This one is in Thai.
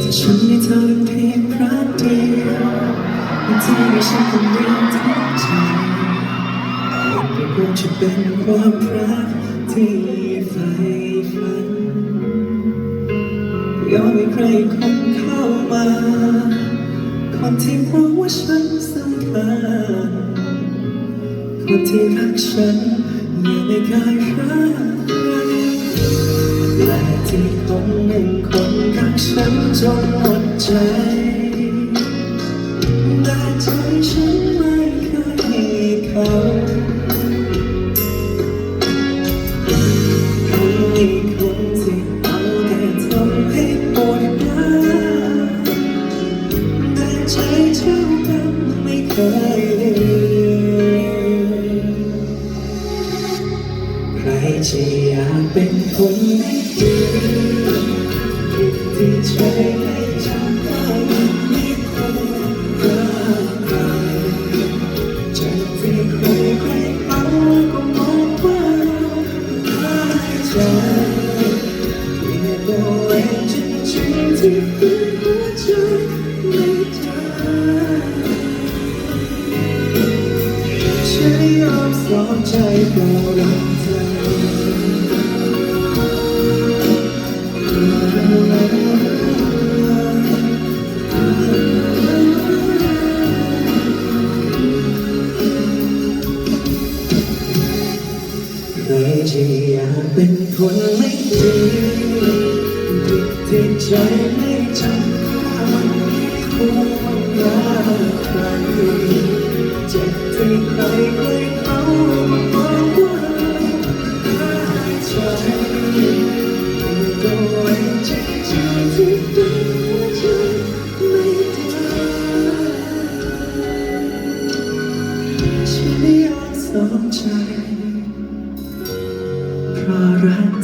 แต่ฉันได้เธอเป็นเพียงครั้งเดียวที่เธอให้ฉันคนเดียวทั้งใจไม่ควรจะเป็นความรักที่ใฝ่ฝัน ยอมให้ใครคนเข้ามา คนที่มองว่าฉันสำคัญคนที่รักฉันยังไม่เคยรักใครและที่คนหนึ่งคนรักฉันจนหมดใจแต่ใจฉันไม่เคยให้เขา ใครจะอยากเป็นคนไม่ดีที่ใจ อมสองใจเพื่อรักเธอเคยจะอยากเป็นคนไม่ดีที่ใจไม่จำควรรักใคร 소절 파란